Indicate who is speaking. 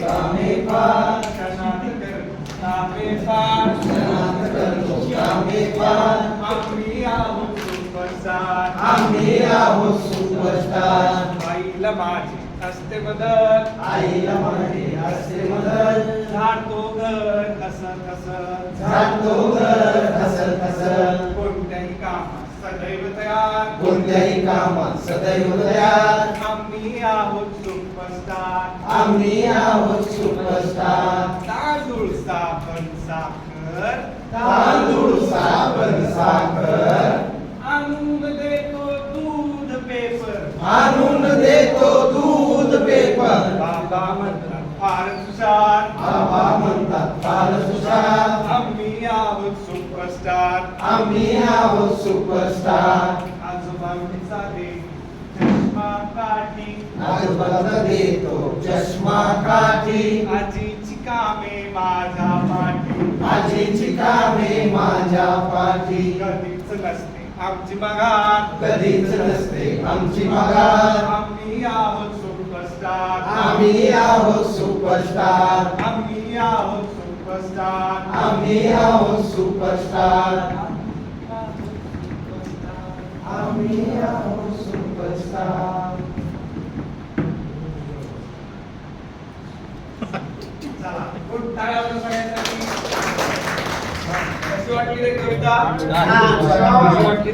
Speaker 1: कामे
Speaker 2: कर कामे
Speaker 1: करतो कामे
Speaker 2: आम्ही आहोत सुपरस्टार
Speaker 1: आम्ही आहोत सुपरस्टार
Speaker 2: आईला माझे असते मदत
Speaker 1: आईला माझे असते मदत
Speaker 2: झाडतो घर कसं कसं
Speaker 1: झाडतो घर हसल हसल
Speaker 2: कोणत्याही कामात सदैव तयार
Speaker 1: कोणत्याही कामात सदैव तयार
Speaker 2: आम्ही आहोत सुपरस्टार
Speaker 1: आम्ही आहोत सुपरस्टार
Speaker 2: तांदूळ साबण साखर।
Speaker 1: तांदूळ साबण साखर।
Speaker 2: आणून देतो दूध पेपर।
Speaker 1: आणून देतो दूध पेपर।
Speaker 2: बाबा म्हणतात फारच हुशार
Speaker 1: बाबा म्हणतात फार सुशार
Speaker 2: आम्ही आहोत सुपरस्टार
Speaker 1: आम्ही आहोत सुपरस्टार
Speaker 2: आजोबांचा
Speaker 1: देतो. चष्मा काठी.
Speaker 2: आजीची कामे माझ्या पाठी.
Speaker 1: आजीची कामे माझ्या पाठी.
Speaker 2: कधीच नसते आमची मगार.
Speaker 1: कधीच नसते आमची पगार
Speaker 2: आम्ही आहोत सुपरस्टार.
Speaker 1: आम्ही आहोत सुपरस्टार.
Speaker 2: आम्ही आहोत सुपरस्टार.
Speaker 1: आम्ही आहोत सुपरस्टार. आम्ही आहोत सुपरस्टार.
Speaker 2: खूप टाळावर सगळ्यांसाठी. वाटली रे कविता? वाटली